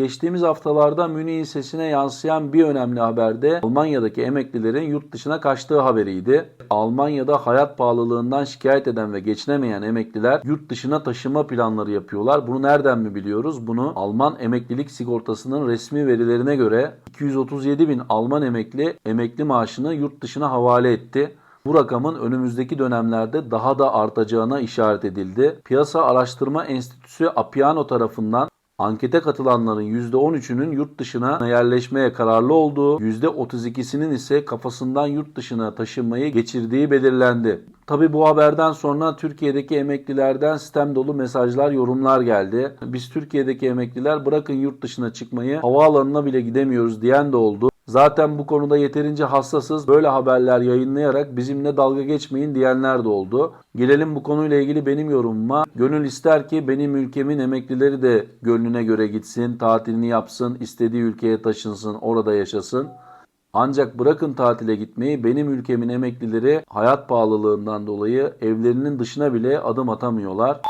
Geçtiğimiz haftalarda Münih'in sesine yansıyan bir önemli haber de Almanya'daki emeklilerin yurt dışına kaçtığı haberiydi. Almanya'da hayat pahalılığından şikayet eden ve geçinemeyen emekliler yurt dışına taşıma planları yapıyorlar. Bunu nereden mi biliyoruz? Bunu Alman emeklilik sigortasının resmi verilerine göre 237 bin Alman emekli emekli maaşını yurt dışına havale etti. Bu rakamın önümüzdeki dönemlerde daha da artacağına işaret edildi. Piyasa Araştırma Enstitüsü Apiano tarafından ankete katılanların %13'ünün yurt dışına yerleşmeye kararlı olduğu, %32'sinin ise kafasından yurt dışına taşınmayı geçirdiği belirlendi. Tabi bu haberden sonra Türkiye'deki emeklilerden sistem dolu mesajlar, yorumlar geldi. Biz Türkiye'deki emekliler bırakın yurt dışına çıkmayı havaalanına bile gidemiyoruz diyen de oldu. Zaten bu konuda yeterince hassasız böyle haberler yayınlayarak bizimle dalga geçmeyin diyenler de oldu. Gelelim bu konuyla ilgili benim yorumuma. Gönül ister ki benim ülkemin emeklileri de gönlüne göre gitsin, tatilini yapsın, istediği ülkeye taşınsın, orada yaşasın. Ancak bırakın tatile gitmeyi benim ülkemin emeklileri hayat pahalılığından dolayı evlerinin dışına bile adım atamıyorlar.